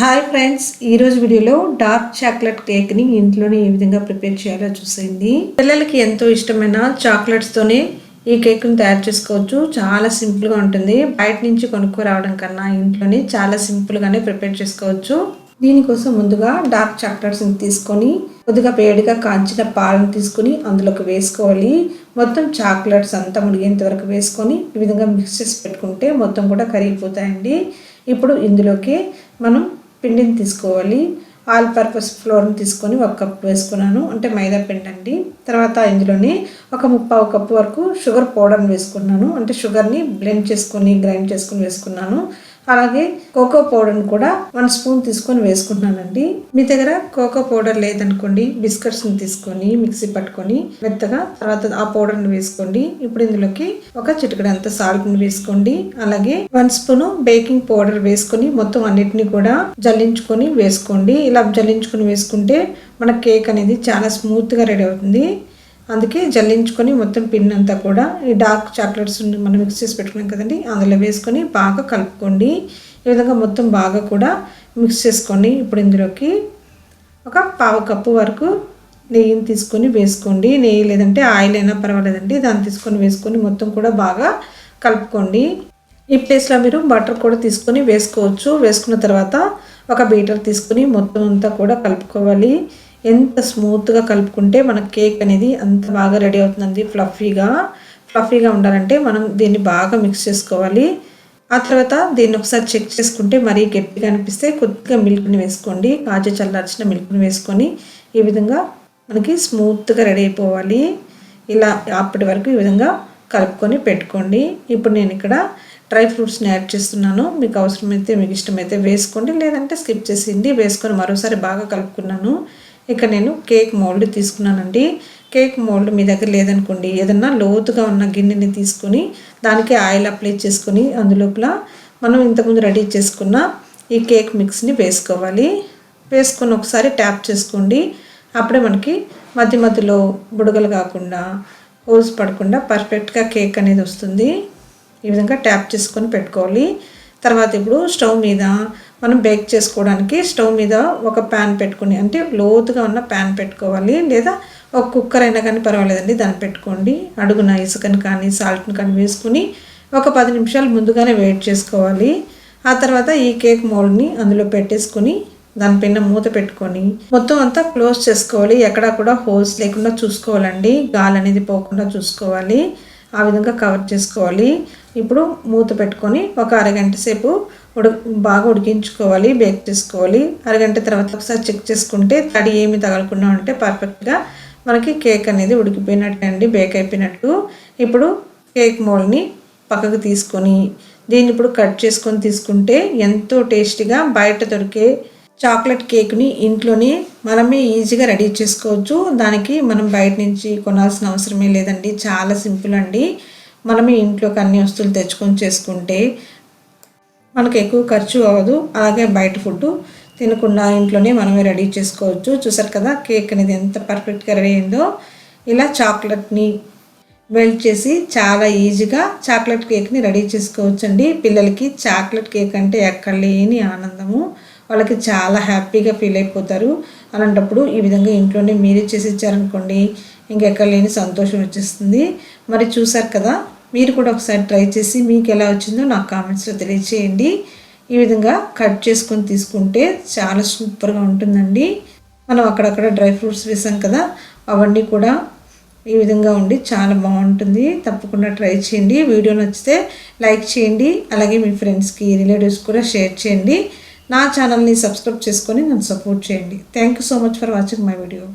Hi friends ఈరోజు వీడియోలో dark chocolate కేక్ని ఇంట్లోనే ఏ విధంగా ప్రిపేర్ చేయాలో చూసేయండి. పిల్లలకి ఎంతో ఇష్టమైన చాక్లెట్స్తోనే ఈ కేక్ని తయారు చేసుకోవచ్చు. చాలా సింపుల్గా ఉంటుంది. బయట నుంచి కొనుక్కో రావడం కన్నా ఇంట్లోనే చాలా సింపుల్గానే ప్రిపేర్ చేసుకోవచ్చు. దీనికోసం ముందుగా డార్క్ చాక్లెట్స్ని తీసుకొని కొద్దిగా వేడిగా కాంచిన పాలను తీసుకొని అందులోకి వేసుకోవాలి. మొత్తం చాక్లెట్స్ అంతా మునిగేంత వరకు వేసుకొని ఈ విధంగా మిక్స్ చేసి పెట్టుకుంటే మొత్తం కూడా కరిగిపోతాయండి. ఇప్పుడు ఇందులోకి మనం పిండిని తీసుకోవాలి. ఆల్ పర్పస్ ఫ్లోర్ని తీసుకొని ఒక కప్ వేసుకున్నాను. అంటే మైదా పిండి అండి తర్వాత ఇందులోనే ఒక ముప్పావు కప్పు వరకు షుగర్ పౌడర్ని వేసుకున్నాను. అంటే షుగర్ని బ్లెండ్ చేసుకొని గ్రైండ్ చేసుకొని వేసుకున్నాను. అలాగే కోకో పౌడర్ని కూడా వన్ స్పూన్ తీసుకొని వేసుకుంటున్నానండి. మీ దగ్గర కోకో పౌడర్ లేదనుకోండి బిస్కెట్స్ని తీసుకొని మిక్సీ పట్టుకొని మెత్తగా తర్వాత ఆ పౌడర్ని వేసుకోండి. ఇప్పుడు ఇందులోకి ఒక చిటికడంత సాల్ట్ని వేసుకోండి. అలాగే వన్ స్పూన్ బేకింగ్ పౌడర్ వేసుకొని మొత్తం అన్నిటిని కూడా జల్లించుకొని వేసుకోండి. ఇలా జల్లించుకొని వేసుకుంటే మన కేక్ అనేది చాలా స్మూత్గా రెడీ అవుతుంది. అందుకే జల్లించుకొని మొత్తం పిన్ అంతా కూడా ఈ డార్క్ చాక్లెట్స్ మనం మిక్స్ చేసి పెట్టుకున్నాం కదండి అందులో వేసుకొని బాగా కలుపుకోండి. ఈ విధంగా మొత్తం బాగా కూడా మిక్స్ చేసుకోండి ఇప్పుడు ఇందులోకి ఒక పావు కప్పు వరకు నెయ్యిని తీసుకొని వేసుకోండి. నెయ్యి లేదంటే ఆయిల్ అయినా పర్వాలేదండి దాన్ని తీసుకొని వేసుకొని మొత్తం కూడా బాగా కలుపుకోండి. ఈ ప్లేస్లో మీరు బటర్ కూడా తీసుకొని వేసుకోవచ్చు. వేసుకున్న తర్వాత ఒక బీటర్ తీసుకుని మొత్తం అంతా కూడా కలుపుకోవాలి. ఎంత స్మూత్గా కలుపుకుంటే మన కేక్ అనేది అంత బాగా రెడీ అవుతుందండి ఫ్లఫీగా ఫ్లఫీగా ఉండాలంటే మనం దీన్ని బాగా మిక్స్ చేసుకోవాలి. ఆ తర్వాత దీన్ని ఒకసారి చెక్ చేసుకుంటే మరీ గట్టిగా అనిపిస్తే కొద్దిగా మిల్క్ని వేసుకోండి. కాజు చల్లార్చిన మిల్క్ని వేసుకొని ఈ విధంగా మనకి స్మూత్గా రెడీ అయిపోవాలి. ఇలా అప్పటి వరకు ఈ విధంగా కలుపుకొని పెట్టుకోండి. ఇప్పుడు నేను ఇక్కడ డ్రై ఫ్రూట్స్ని యాడ్ చేస్తున్నాను. మీకు అవసరమైతే మీకు ఇష్టమైతే వేసుకోండి. లేదంటే స్కిప్ చేసింది వేసుకొని మరోసారి బాగా కలుపుకున్నాను. ఇక్కడ నేను కేక్ మోల్డ్ తీసుకున్నానండి. కేక్ మోల్డ్ మీ దగ్గర లేదనుకోండి ఏదన్నా లోతుగా ఉన్న గిన్నెని తీసుకొని దానికి ఆయిల్ అప్లై చేసుకొని అందులోపల మనం ఇంతకుముందు రెడీ చేసుకున్న ఈ కేక్ మిక్స్ని వేసుకోవాలి. వేసుకొని ఒకసారి ట్యాప్ చేసుకోండి. అప్పుడే మనకి మధ్య మధ్యలో బుడగలు కాకుండా హోల్స్ పడకుండా పర్ఫెక్ట్గా కేక్ అనేది వస్తుంది. ఈ విధంగా ట్యాప్ చేసుకొని పెట్టుకోవాలి. తర్వాత ఇప్పుడు స్టవ్ మీద మనం బేక్ చేసుకోవడానికి స్టవ్ మీద ఒక ప్యాన్ పెట్టుకుని అంటే లోతుగా ఉన్న ప్యాన్ పెట్టుకోవాలి లేదా ఒక కుక్కర్ అయినా కానీ పర్వాలేదండి దాన్ని పెట్టుకోండి. అడుగున ఇసుకని కానీ సాల్ట్ని కానీ వేసుకుని ఒక పది నిమిషాలు ముందుగానే వెయిట్ చేసుకోవాలి. ఆ తర్వాత ఈ కేక్ మోల్డ్ని అందులో పెట్టేసుకుని దానిపైన మూత పెట్టుకొని మొత్తం అంతా క్లోజ్ చేసుకోవాలి. ఎక్కడా కూడా హోల్స్ లేకుండా చూసుకోవాలండి. గాలి అనేది పోకుండా చూసుకోవాలి. ఆ విధంగా కవర్ చేసుకోవాలి. ఇప్పుడు మూత పెట్టుకొని ఒక అరగంట సేపు ఉడ బాగా ఉడికించుకోవాలి బేక్ చేసుకోవాలి. అరగంట తర్వాత ఒకసారి చెక్ చేసుకుంటే తడి ఏమి తగలకుండా ఉంటే పర్ఫెక్ట్గా మనకి కేక్ అనేది ఉడికిపోయినట్టు అండి బేక్ అయిపోయినట్టు. ఇప్పుడు కేక్ మోల్ని పక్కకు తీసుకొని దీన్ని ఇప్పుడు కట్ చేసుకొని తీసుకుంటే ఎంతో టేస్టీగా బయట దొరికే చాక్లెట్ కేక్ని ఇంట్లోనే మనమే ఈజీగా రెడీ చేసుకోవచ్చు. దానికి మనం బయట నుంచి కొనాల్సిన అవసరమే లేదండి చాలా సింపుల్ అండి. మనమే ఇంట్లోకి అన్ని వస్తువులు తెచ్చుకొని చేసుకుంటే మనకు ఎక్కువ ఖర్చు అవ్వదు. అలాగే బయట ఫుడ్ తినకుండా ఇంట్లోనే మనమే రెడీ చేసుకోవచ్చు. చూసారు కదా కేక్ అనేది ఎంత పర్ఫెక్ట్గా రెడీ అయిందో. ఇలా చాక్లెట్ని మెల్ట్ చేసి చాలా ఈజీగా చాక్లెట్ కేక్ని రెడీ చేసుకోవచ్చు అండి పిల్లలకి చాక్లెట్ కేక్ అంటే ఎక్కడ లేని ఆనందము. వాళ్ళకి చాలా హ్యాపీగా ఫీల్ అయిపోతారు. అలాంటప్పుడు ఈ విధంగా ఇంట్లోనే మీరే చేసి ఇచ్చారనుకోండి ఇంకెక్కడ లేని సంతోషం వచ్చేస్తుంది. మరి చూసారు కదా మీరు కూడా ఒకసారి ట్రై చేసి మీకు ఎలా వచ్చిందో నాకు కామెంట్స్లో తెలియచేయండి. ఈ విధంగా కట్ చేసుకొని తీసుకుంటే చాలా సూపర్గా ఉంటుందండి. మనం అక్కడక్కడ డ్రై ఫ్రూట్స్ వేసాం కదా అవన్నీ కూడా ఈ విధంగా ఉండి చాలా బాగుంటుంది. తప్పకుండా ట్రై చేయండి. వీడియో నచ్చితే లైక్ చేయండి. అలాగే మీ ఫ్రెండ్స్కి రిలేటివ్స్ కూడా షేర్ చేయండి. నా ఛానల్ని సబ్స్క్రైబ్ చేసుకొని నన్ను సపోర్ట్ చేయండి. Thank you so much for watching my video.